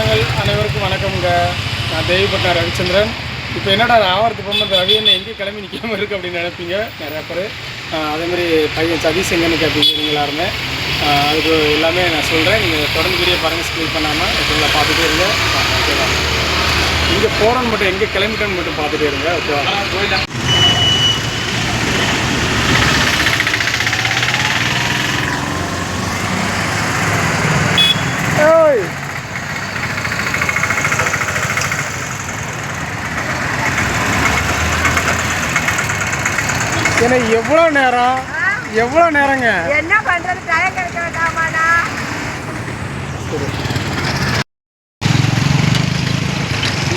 சொந்தங்கள் அனைவருக்கும் வணக்கம்ங்க. நான் தேவிப்பட்டினம் ரவிச்சந்திரன். இப்போ என்னடா ஆவரத்து பொம்மை இந்த ரவி என்ன எங்கே கிளம்பி நிற்காமல் இருக்கு அப்படின்னு நினைப்பீங்க. நிறையா பேர். அதேமாதிரி பையன் சதீஷ் எங்கன்னு கேட்பீங்க நீங்கள் எல்லாருமே. அதுக்கு எல்லாமே நான் சொல்கிறேன் நீங்கள் தொடர்ந்து வீடியோ பாருங்கள் ஸ்கிப் பண்ணாமல் ஃபுல்லாக பார்த்துட்டே இருங்க. ஓகேவா? இங்கே போகிறோன்னு மட்டும் எங்கே கிளம்பிட்டோன்னு மட்டும் பார்த்துட்டே இருங்க ஓகேவா? போயிட்டேன் ஏன்னா எவ்வளோ நேரம்? எவ்வளோ நேரங்க? என்ன பண்றது? டயம் கிடைக்க வேண்டாமாண்ணா.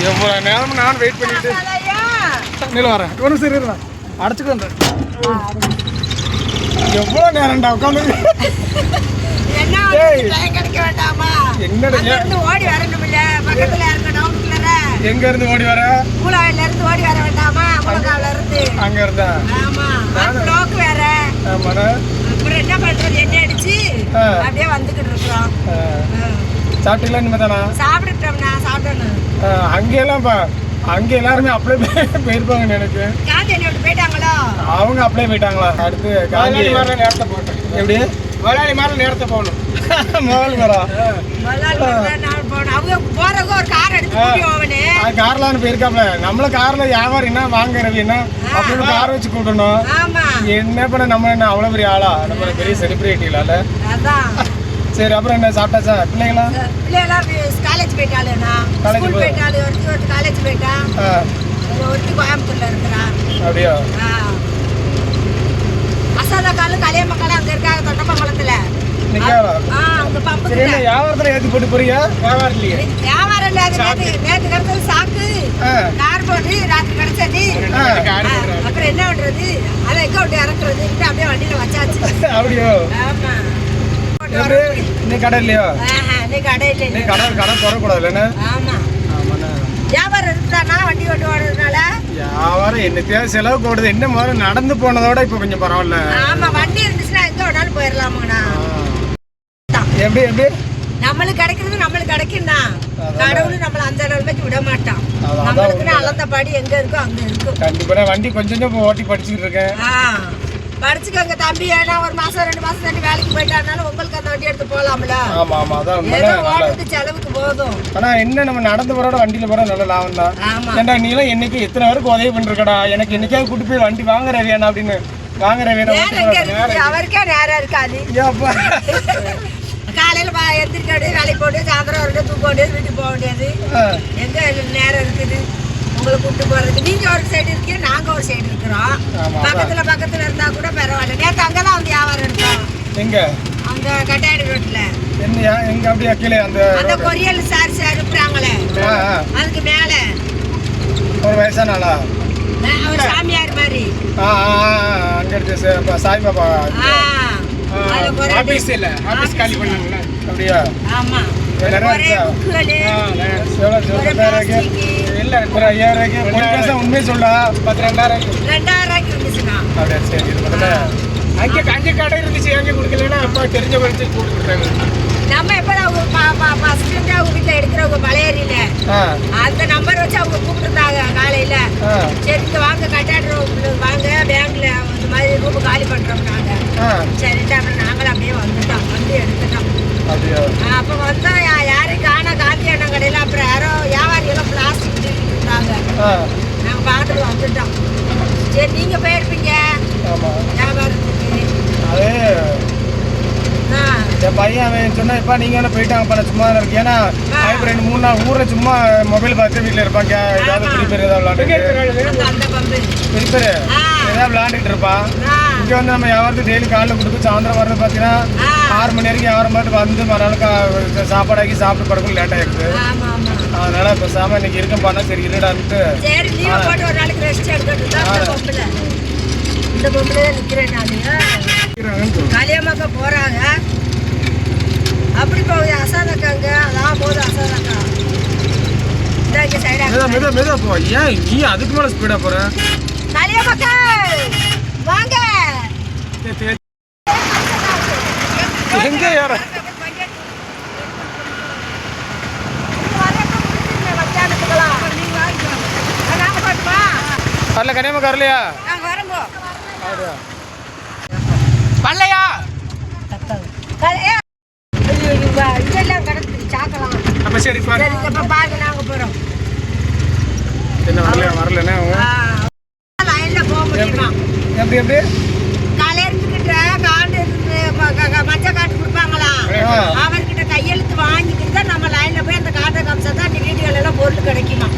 எவ்வளோ நேரம் நான் வெயிட் பண்ணிட்டு? நில வரேன். ஒரு நிமிஷம் இருங்க அடைச்சிட்டு வந்துடுறேன் எவ்வளோ நேரம்டா உட்காந்து? என்ன என்னடா ஓடி வரணும் இல்ல பக்கத்துல இருக்க டவுன்குள்ள எங்க இருந்து ஓடி வர? மூலாவில இருந்து ஓடி வர வேண்டாமா? மூலகாவில இருந்து அங்க இருந்தா ஆமா பிளாக் வேற. ஆமாண்ணா அப்புறம் என்ன பண்றது? என்ன அடிச்சு. அப்படியே வந்துகிட்டு ஆ. சாப்பிட்டீங்களா இனிமே தானா சாப்பிட்டுட்டோம்னா சாப்பிடணும் அங்கெல்லாம் பா அங்க எல்லாருமே அப்ளை போயிருப்பாங்க எனக்கு. காந்தி போயிட்டாங்களோ? அவங்க அப்ளை போயிட்டாங்களா? அடுத்து காந்தி. நேரத்தை போட்டேன் எப்படி? முதலாளி மாதிரி நேரத்தை போகணும். முதலாளி மரம் முதலாளி வந்து நான் போனேன் அவங்க போறவங்க ஒரு கார் எடுத்து கூட்டி போவனே கார்லான்னு போயிருக்காப்ல. நம்மள கார்ல வியாபாரம் என்ன வாங்க ரவி என்ன? அப்படின்னு கார் வச்சு கூட்டணும். ஆமா. என்ன பண்ண நம்ம என்ன அவ்வளோ பெரிய ஆளா? நம்ம பெரிய சரி அப்புறம் என்ன சாப்பிட்டாச்சா? பிள்ளைங்களா பிள்ளைலாம் காலேஜ் போயிட்டாளுண்ணா College ஸ்கூல் போய்- போயிட்டாளு ஒருத்தி ஒருத்தி காலேஜ் போயிட்டா. ஆ, ஒருத்தி கோயம்புத்தூர்ல இருக்கிறா. அப்படியா? ஆ. அசாதாக்காலும் கலியம்மக்காலும் அங்க இருக்காங்க தொட்டப்பங்குளத்துல வியாபாரத்துல ஏத்தி போட்டு போறியா வியாபாரம் இல்லாத நேத்து நேத்து கிடைச்சது சாக்கு. ஆ, கார் போட்டு ராத்திரி கிடைச்சது. அப்புறம் என்ன பண்றது? அதை விட்டு இறக்குறது. அப்படியே வண்டியில வச்சாச்சு. அப்படியோ? ஆமா. எப்படி நீ கடை இல்லையோ? நீ கடை நீ இல்லை கடை கடை திறக்கூடாது இல்லைன்னு ஆமா. ஆமாண்ணா. வியாபாரம் இருந்தானா வண்டி ஓட்டு ஓடுறதுனால என்னத்தையா செலவு போடுது. என்ன முதல்ல நடந்து போனதோட இப்போ கொஞ்சம் பரவாயில்ல. ஆமா வண்டி இருந்துச்சுன்னா எங்க வேணாலும் போயிடலாமாங்கண்ணா எப்படி எப்படி? நம்மளுக்கு கிடைக்கிறது நம்மளுக்கு கிடைக்கும் தான் அதான். கடவுள் நம்மள அந்த நிலைமைக்கு விட மாட்டான் நம்மளுக்குன்னு அளந்த படி எங்க இருக்கோ அங்க இருக்கும். கண்டிப்பா. வண்டி கொஞ்சம் கொஞ்சம் ஓட்டி படிச்சுக்கிட்டு இருக்கேன். படிச்சுக்கோங்க தம்பி. ஏன்னா ஒரு மாசம் ரெண்டு மாசம் தண்ணி வேலைக்கு போயிட்டாருனாலும் உங்களுக்கு அந்த வண்டி எடுத்து போலாம்ல. ஆமா ஆமா அதான் ஏதோ ஓடுறது செலவுக்கு போதும். ஆனா என்ன நம்ம நடந்து போறோட வண்டியில போற நல்ல லாபம் தான். ஆமா. ஏன்டா நீ எல்லாம் என்னைக்கு எத்தனை பேருக்கு உதவி பண்ணிருக்கடா எனக்கு என்னைக்காவது கூட்டு போய் வண்டி வாங்குற வேணா அப்படின்னு வாங்குற வேணா நேரம் எங்க இருக்குது? அவருக்கே நேரம் இருக்காது. காலையில எந்திரிக்க வேலைக்கு போட்டு சாயந்தரம் ஒரு தூக்க வேண்டியது வீட்டுக்கு போக வேண்டியது. எங்க நேரம் இருக்குது? உங்களை கூப்பிட்டு போறதுக்கு. நீங்க ஒரு சைடு இருக்கீங்க நாங்க ஒரு சைடு இருக்கிறோம். பக்கத்துல பக்கத்துல இருந்தா கூட பரவாயில்ல. நேத்து அங்கதான் வந்து வியாபாரம் எடுத்தோம். எங்க? அந்த கட்டாயடி ரோட்ல. என்னையா? எங்க அப்படியே? கீழே அந்த அந்த கொரியல் சார் சார் ஆ. அதுக்கு மேல. ஒரு வயசான ஆளா சாமியார் மாதிரி. ஆ அங்க இருக்கு சாய்பாபா ஆ, அதுல குறை- இல்ல. ஆபீஸ் காலி பண்ணாங்கல்ல. அப்படியா? ஆமா. உண்மையை சொல்ல. பத்து ரெண்டாயிரம். அப்படியா சரி இது முதல்ல அங்கே அங்கே கடை இருந்துச்சு அங்கே கொடுக்கலன்னா அப்பா தெரிஞ்ச போட்டு கொடுத்தாங்க. நம்ம எப்ப அவங்க ஃபர்ஸ்ட் இருந்து அவங்க வீட்டுல எடுக்கிறவங்க மலையேறியில ஆ அந்த நம்பர் வச்சு அவங்க கூப்பிட்டுருந்தாங்க காலையில. சரி இங்க வாங்க கட்டாடுறோம் வாங்க பேங்க்ல இந்த மாதிரி ரூம் காலி பண்றோம் நாங்க. ஆ. சரிட்டு அப்புறம் நாங்களும் அப்படியே வந்துட்டோம் வந்து எடுத்துட்டோம். அப்ப வந்தா யா- யாரும் காணா காந்தி அண்ணன் கடையில அப்புறம் யாரோ வியாபாரி எல்லாம் பிளாஸ்டிக் தூக்கிட்டு இருந்தாங்க. ஆ. நாங்க பார்த்துட்டு வந்துட்டோம். சரி நீங்க போயிருப்பீங்க வியாபாரத்துக்கு. என் பையன் அவன் சொன்னா இப்ப நீங்க என்ன போயிட்டாங்கப்பா நான் சும்மா தான் இருக்கேன். ஏன்னா இப்போ ரெண்டு மூணு நாள் ஊர்ல சும்மா மொபைல் பார்த்து வீட்டில் இருப்பாங்க. ஏதாவது பெரிய பேர் ஏதாவது விளாண்டுட்டு. அந்த அந்த பம்பு. பெரிய பேர்? ஆ. ஏதாவது விளாண்டுட்டு இருப்பான் இங்க வந்து நம்ம வியாபாரத்துக்கு டெய்லி காலைல கொடுத்து சாயந்தரம் வர்றது பார்த்தீங்கன்னா. ஆறு மணி வரைக்கும் வியாபாரம் பார்த்து வந்து மறுநாள் கா- சாப்பாடாக்கி சாப்பிட்டு படுக்கும் லேட் ஆமா அதனால இப்போ சாம இன்னைக்கு இருக்கும் பண்ணா சரி தான் இந்த பொம்பளை நிக்கிறேன் நான். களியமாக்க போகிறாங்க அப்படி போகுது அசாதக்காங்க. அதான் போகுது அசாதக்கா. இந்தாங்க சைடாக மெதா மெதா போ. ஏன் நீ அதுக்கு மேலே ஸ்பீடாக போகிற களியமாக்க வாங்க! எங்கே யாரா? வரல கனியமா வரலையா? வரம்போ வரலையா இதெல்லாம் கிடக்குது சாக்கலாம் அப்ப சரி பாரு சரி இப்போ பாருங்க நாங்கள் போகிறோம் என்ன வரலையா வரலண்ணே அவங்க லைனில் போக முடியுமா எப்படி எப்படி காலையில இருந்துக்கிட்ட காண்டு இருந்து ப- க- க- மஞ்சள் காட்டு கொடுப்பாங்களா ஆ. அவர்கிட்ட கையெழுத்து வாங்கிக்கிட்டு தான் நம்ம லைன்ல போய் அந்த காட்டை காமிச்சா தான் அந்த வீடியோல எல்லாம் பொருள் கிடைக்குமா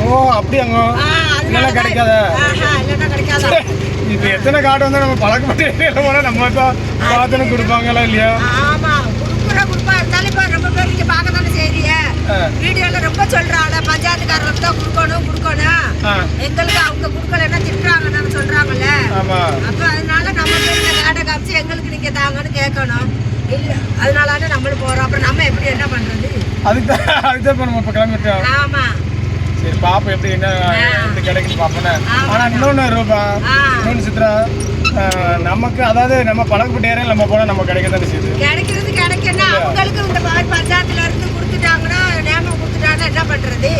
ஓ அப்படி அங்க ஆ, அதனால இல்லைன்னா தான் கிடைக்காதா ஆஹா, இல்லைன்னா கிடைக்காதா இப்போ எத்தனை கார்டு வந்து நம்ம பழக்கப்பட்டு போனா நம்ம தான் பார்த்துன்னு கொடுப்பாங்களா இல்லையா? ஆமா. குடுக்குற குடுப்பா இருந்தாலும் இப்ப ரொம்ப பேர் இங்க பார்க்க தானே செய்றீங்க. வீடியோல ரொம்ப சொல்றாங்க. பஞ்சாயத்துக்காரங்களுக்கு தான் கொடுக்கணும் கொடுக்கணும். எங்களுக்கு அவங்க கொடுக்கலன்னா திட்டுறாங்கன்னு சொல்றாங்கல்ல. ஆமா. அப்ப அதனால நம்ம இந்த காட்டை காமிச்சு எங்களுக்கு நீங்க தாங்கன்னு கேட்கணும். இல்ல அதனால நம்மளும் போறோம். அப்புறம் நம்ம எப்படி என்ன பண்றது? அதுக்கு தான் அதுக்கு தான் இப்போ நம்ம இப்போ கிளம்பிட்டோம். ஆமா. சரி பாப்போம் எப்படி என்ன எப்படி கிடைக்குன்னு பார்ப்போனே ஆமா. ஆனால் இன்னொன்று ரூபா. இன்னொன்று சித்ரா நமக்கு அதாவது நம்ம பழக்கப்பட்ட ஏரியா நம்ம போனால் நம்ம கிடைக்க தானே செய்யுது. கிடைக்கிறது கிடைக்குன்னா அவங்களுக்கு இந்த மாதிரி பஞ்சாயத்துல இருந்து கொடுத்துட்டாங்கன்னா நேமம் கொடுத்துட்டாங்கன்னா என்ன பண்றது.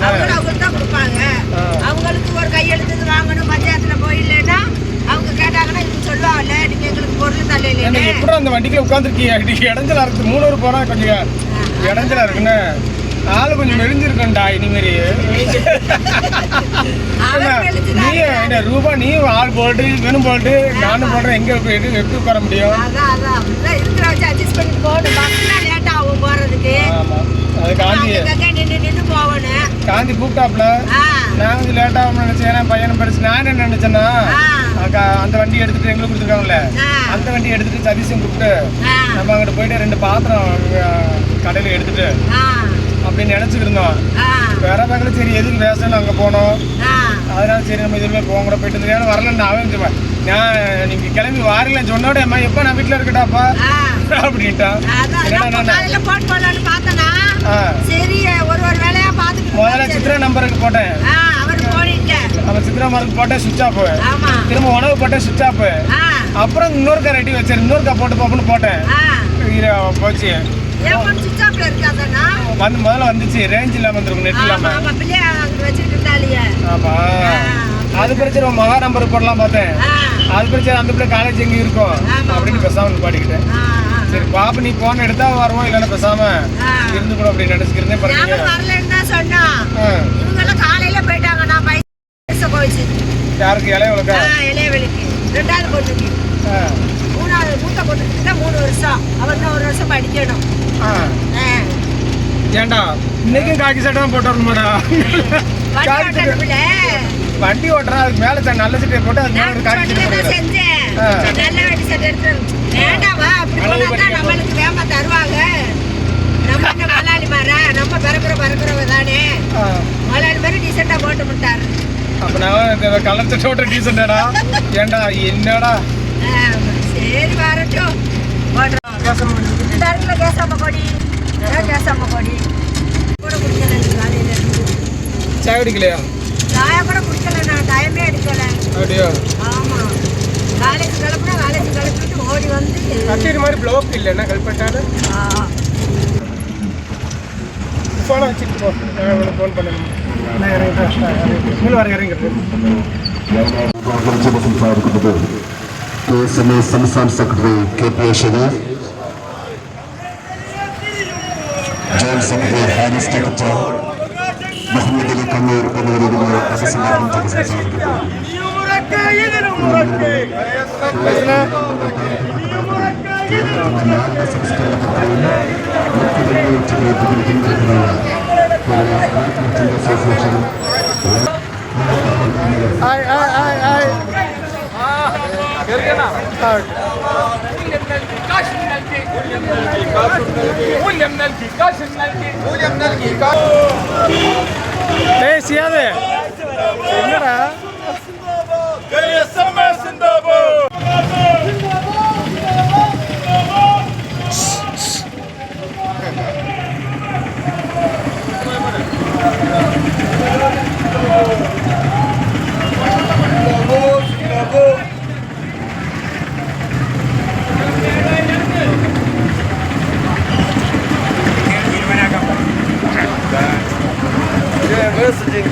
அவங்களும் அவங்களுக்கு தான் கொடுப்பாங்க. அவங்களுக்கு ஒரு கையெழுத்து வாங்கணும் பஞ்சாயத்துல போய் இல்லைன்னா அவங்க கேட்டாங்கன்னா இது சொல்லுவாங்கல்ல நீங்க எங்களுக்கு பொருள் தள்ள ஏன்னா இல்லைன்னு எப்படி அந்த வண்டிக்குள்ள உட்காந்துருக்கீங்க இடஞ்சலா இருக்கு மூணூர் போனா கொஞ்சம் இடஞ்சலா இருக்குன்னு ஆளு கொஞ்சம் மெலிஞ்சிருக்கண்டா இனிமேரி நீ என்ன? ரூபா நீ ஆள் போட்டு இவனும் போட்டு நானும் போடுறேன் எங்க போய் எப்படி உட்கார முடியும்? அது காந்தி. காந்தி கூப்பிட்டாப்ல. நான் கொஞ்சம் லேட் ஆகும் நினைச்சேன். பையனும் பெருசு நான் என்ன நினைச்சேன்னா அந்த வண்டி எடுத்துட்டு எங்களுக்கு கொடுத்துருக்காங்கல்ல. அந்த வண்டி எடுத்துட்டு சதீஷும் கூப்பிட்டு நம்ம அங்கிட்டு போயிட்டு ரெண்டு பாத்திரம் கடையில் எடுத்துட்டு அப்படின்னு நினைச்சிட்டு இருந்தோம் ஆ. வேற பக்கத்துல சரி எதுக்கு வேஸ்ட்னு அங்கே போனோம்? அதனால சரி நம்ம இதுவுமே போக கூட போயிட்டு இருந்தேன் வரலன்னு அவன் சொன்னேன். நான் நீங்க கிளம்பி வாரலன்னு சொன்னோட அம்மா எப்போ நான் வீட்டில் இருக்கட்டாப்பா? அப்படின்ட்டான். நான் நான் முதல்ல சித்ரா நம்பருக்கு போட்டேன். அவன் சித்ரா மார்க்கு போட்டேன் சுவிச் ஆஃப் திரும்ப உணவு போட்டேன் சுவிச் ஆஃப் அப்புறம் இன்னொருக்கா ரெடி வச்சேன். இன்னொருக்கா போட்டு பார்ப்போன்னு போட்டேன். போச்சு. வந்து முதல்ல வந்துச்சு. ரேஞ்ச் இல்லாம வந்துருக்கும். நெட் இல்லாம. ஆமா அது பிரச்சனை மகா நம்பர் போடலாம் பார்த்தேன். அது பிரச்சனை அந்த பிள்ளை காலேஜ் எங்க இருக்கும். அப்படின்னு பேசாம பாடிக்கிட்டேன் சரி பாப்பா நீ போன் எடுத்தா வருவோம் இல்லைன்னா பேசாம. இருந்து கூட அப்படி நினைச்சுக்கிறதே பாருங்க. சொன்னான். இவங்க காலையில போயிட்டாங்க. நான் பைசா போயிடுச்சு. யாருக்கு இலையவளுக்கா ஆ இளையவெளிக்கு. ரெண்டாவது பொண்ணுக்கு. தான் மூணு வருஷம். தான் ஒரு வருஷம் படிக்கணும். ஆ. ஏன்டா இன்னைக்கும் காக்கி சட்டை தான் போட்டு வரணுமாடா? வண்டி சட்டை. ஓட்டுறா அதுக்கு மேல சட்டை நல்ல சட்டையை போட்டு அதுக்கு மேல காக்கி சட்டை செஞ்சேன். நல்ல வண்டி சட்டை எடுத்து வேண்டாவா அப்படி போனா. நம்மளுக்கு வேமா தருவாங்க. நம்ம என்ன மாறா? நம்ம பிறக்கிற பிறக்கிறவங்க தானே. மலாளி மாதிரி டீசெண்டா போட்டு விட்டாரு அப்ப நான் கலர் சட்டை ஓட்டுற டீசன்டா ஏன்டா என்னடா? ఏది మారచ్చు దారిలో కేసమ్మ పొడి కేసమ్మ పొడి கூட குடிக்கலன்னு காலையில சாய் குடிக்கலையா? சாயா கூட குடிக்கல நான் டைமே எடுக்கல. அப்படியா? ஆமா. காலேஜ் கிளம்புனா காலேஜ் கிளப்பிட்டு ஓடி வந்து கச்சேரி மாதிரி பிளாக் என்ன கல்பட்டாலும் ஃபோனை வச்சுட்டு போ. நான் உனக்கு ஃபோன் பண்ணணும் நான் இறங்கிட்டேன். இறங்கிட்டு வரேன் இறங்கிட்டு കെ എസ് എം എ സംസ്ഥാന secretary K P A Sharif joint secretary Haris ടക്കച്ച Muhammad Ali Kannur എന്നിവരുടെ അഭിസംബോധന ചെയ്ത് സംസാരിക്കുന്നത് ആയ് ఏ సియాదే ఎన్నరా Bravo!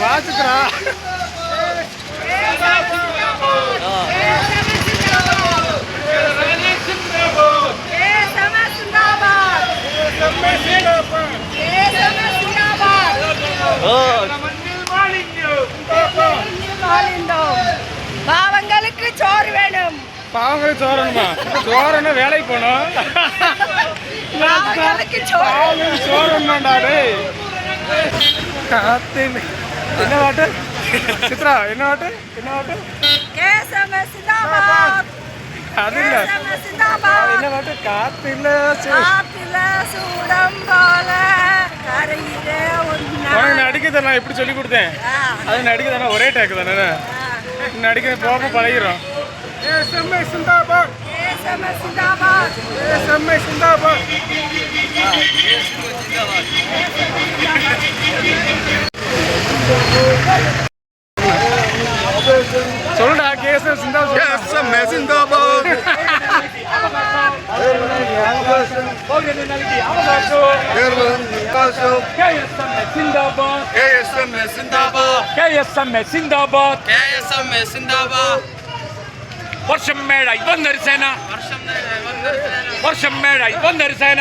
வா சித்ரா பாவங்களுக்கு சோறு வேணும். பாவங்களுக்கு சோறணுமா சோறுன்னா வேலைக்கு போகணும். சோறு. டேய். காத்தின் என்ன பாட்டு? சித்ரா என்ன பாட்டு? என்ன பாட்டு? அது இல்ல என்ன பாட்டு? காத்தில உனக்கு நடிக்க நான் எப்படி சொல்லி கொடுத்தேன். அது நடிக்க தானே ஒரே டேக்கு தானே. நடிக்க போக பழகிறோம் செம்மை சிந்தாபாத். SMA जिंदाबाद SMA जिंदाबाद சொல்லுடா கேஸ் சிந்தாபாத் SMA जिंदाबाद Kerala Nikaso KSM Sindabad KSM Sindabad KSM Sindabad KSM Sindabad വർഷം മേഴായി വന്നൊരു സേന വർഷം മേഴായി വന്നൊരു സേന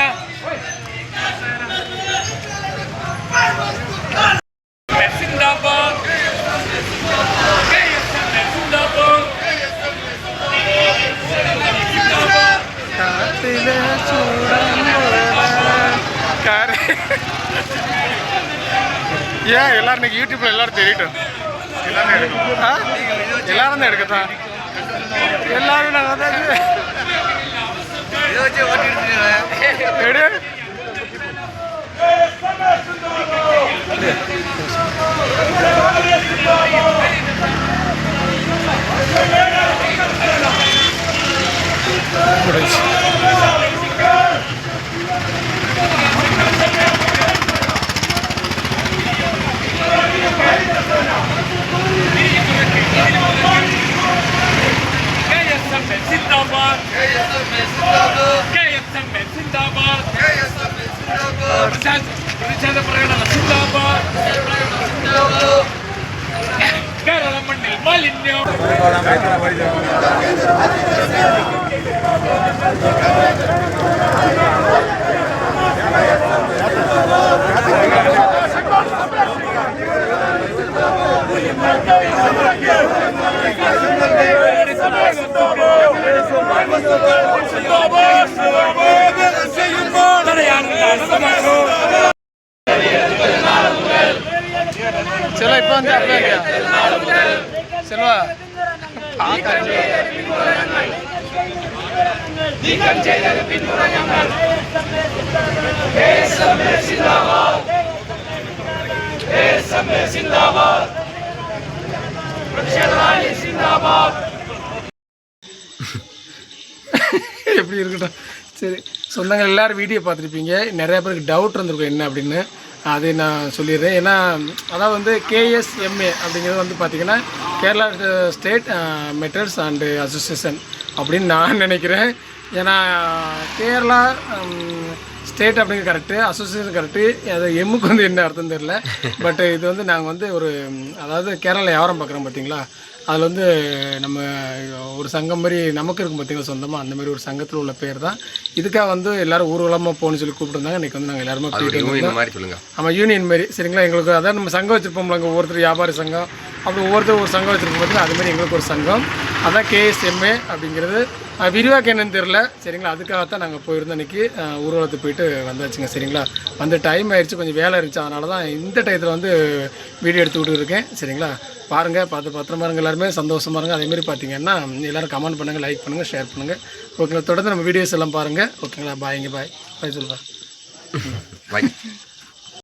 ஏன் எல்லாரும் இன்னைக்கு யூடியூப்ல எல்லாரும் தெரியிட்டோம் எல்லாரும் எடுக்கணும் எல்லாரும் தான் எடுக்கத்தான் எல்லாரும் நாங்கள் வந்து எடு. முடிஞ்சு செல்வா இப்போ எப்படி இருக்கட்டும்? சரி சொந்தங்கள் எல்லாரும் வீடியோ பார்த்துருப்பீங்க. நிறைய பேருக்கு டவுட் இருந்திருக்கும் என்ன அப்படின்னு. அது நான் சொல்லிடுறேன். ஏன்னா அதாவது வந்து கேஎஸ்எம்ஏ அப்படிங்கிறது வந்து பார்த்திங்கன்னா Kerala state metals and association அப்படின்னு நான் நினைக்கிறேன். ஏன்னா கேரளா ஸ்டேட் அப்படிங்கிறது கரெக்டு அசோசியேஷன் கரெக்டு அது எம்முக்கு வந்து என்ன அர்த்தம் தெரியல. பட் இது வந்து நாங்கள் வந்து ஒரு அதாவது கேரளா வியாபாரம் பார்க்குறோம் பார்த்தீங்களா அதில் வந்து நம்ம ஒரு சங்கம் மாதிரி நமக்கு இருக்கும் பார்த்தீங்களா சொந்தமாக அந்த மாதிரி ஒரு சங்கத்தில் உள்ள பேர் தான் இதுக்காக வந்து எல்லாரும் ஊர்வலமாக போகணும்னு சொல்லி கூப்பிட்டுருந்தாங்க. இன்றைக்கி வந்து நாங்கள் எல்லாருமே போயிட்டு ஆமாம் யூனியன் மாதிரி சரிங்களா? எங்களுக்கு அதான் நம்ம சங்கம் வச்சுருப்போம்ல ஒவ்வொருத்தர் வியாபாரி சங்கம். அப்படி ஒவ்வொருத்தர் ஒரு சங்கம் வச்சுருப்போம் பார்த்தீங்கன்னா அது மாதிரி எங்களுக்கு ஒரு சங்கம். அதான் கேஎஸ்எம்ஏ அப்படிங்கிறது. விரிவாக்க என்னன்னு தெரில சரிங்களா? அதுக்காகத்தான் நாங்கள் போயிருந்தோம் இன்றைக்கி ஊர்வலத்துக்கு போயிட்டு வந்தாச்சுங்க. சரிங்களா? வந்து டைம் ஆயிடுச்சு. கொஞ்சம் வேலை இருந்துச்சு. அதனால தான் இந்த டயத்தில் வந்து வீடியோ எடுத்துக்கிட்டு இருக்கேன் சரிங்களா? பாருங்கள் பார்த்து பத்திரமா இருங்க. எல்லாருமே சந்தோஷமா இருங்க. அதேமாரி பார்த்தீங்கன்னா எல்லோரும் கமெண்ட் பண்ணுங்கள் லைக் பண்ணுங்கள் ஷேர் பண்ணுங்கள் ஓகேங்களா தொடர்ந்து நம்ம வீடியோஸ் எல்லாம் பாருங்கள் ஓகேங்களா பாய்ங்க பாய் பாய் சொல்லுவா பாய்